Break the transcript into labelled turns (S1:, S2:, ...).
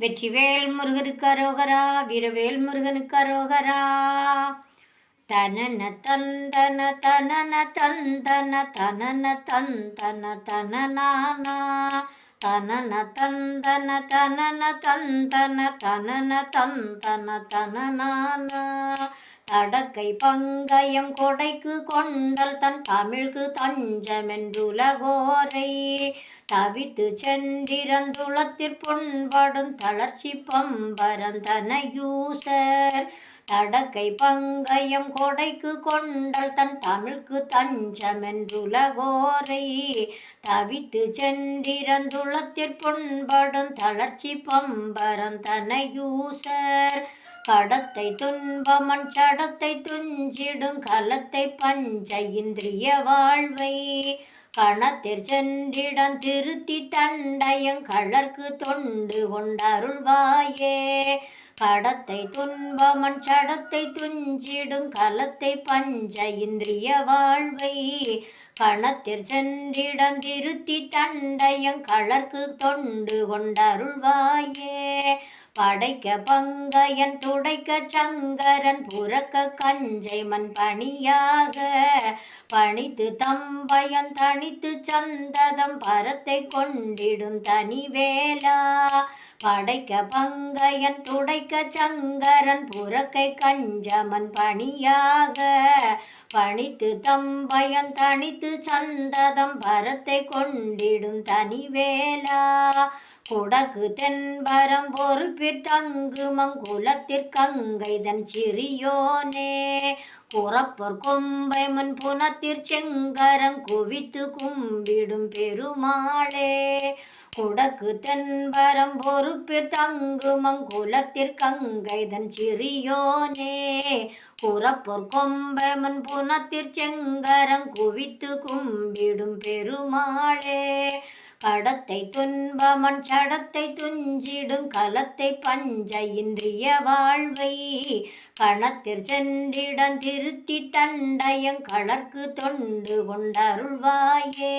S1: வெற்றிவேல் முருகனுக்கு அரோகரா வீரவேல் முருகனுக்கு அரோகரா. தனன தந்தன தனன தந்தன தனன தந்தன தனநானா தனன தந்தன தனன தந்தன தனன தந்தன தனநானா தடக்கை பங்கயம் கொடைக்கு கொண்டல் தன் தமிழ்க்கு தஞ்சமென்றுலகோரை. தவித்து சென்றிரந்துளத்திற்பொன்படும் தளர்ச்சி பம்பரந்தனையூசர். தடக்கை பங்கயம் கொடைக்கு கொண்டல் தன் தமிழ்க்கு தஞ்சமென்றுலகோரை. தவித்து சென்றிரந்துளத்திற்பொன்படும் தளர்ச்சி பம்பரந்தனையூசர். கடத்தை துன்பமன் சடத்தை துஞ்சிடும் கலத்தை பஞ்ச இந்திரிய வாழ்வை. கணத்திற் சென்றிடம் திருத்தி தண்டையும் கழற்கு தொண்டு கொண்டருள்வாயே. கடத்தை துன்பமன் சடத்தை துஞ்சிடும் கலத்தை பஞ்ச இந்திரிய வாழ்வை. கணத்திற் சென்றிடம் திருத்தி தண்டையும் கழற்கு தொண்டு கொண்டருள்வாயே. படைக்க பங்கையன் துடைக்க சங்கரன் புறக்க கஞ்சை மண் பணியாக. பணித்து தம்பயன் தனித்து சந்ததம் பரத்தை கொண்டிடும் தனி வேலா படைக்க பங்கையன் துடைக்க சங்கரன் புறக்கை கஞ்சமன் பணியாக. பணித்து தம்பயன் தனித்து சந்ததம் பரத்தை கொண்டிடும் தனிவேலா. குடகு தென்பரம் பொறுப்பிற்கங்கு மங்குலத்திற்கங்கைதன் சிறியோனே. குறப்பர் கொம்பை முன் புனத்திற் செங்கரம் குவித்து கும்பிடும் பெருமாளே. குடக்கு தென்பரம் பொறுப்பிற்கங்கு மங்குலத்திற்கங்கைதன் சிறியோனே. குறப்பொர் கொம்பமன் புனத்திற் செங்கரம் குவித்து கும்பிடும் பெருமாளே. கடத்தை துன்பமன் சடத்தை துஞ்சிடும் கலத்தை பஞ்ச இந்திரிய வாழ்வை. கணத்திற் சென்றிடம் திருத்தி தண்டயம் கலர்க்கு தொண்டு கொண்டருள்வாயே.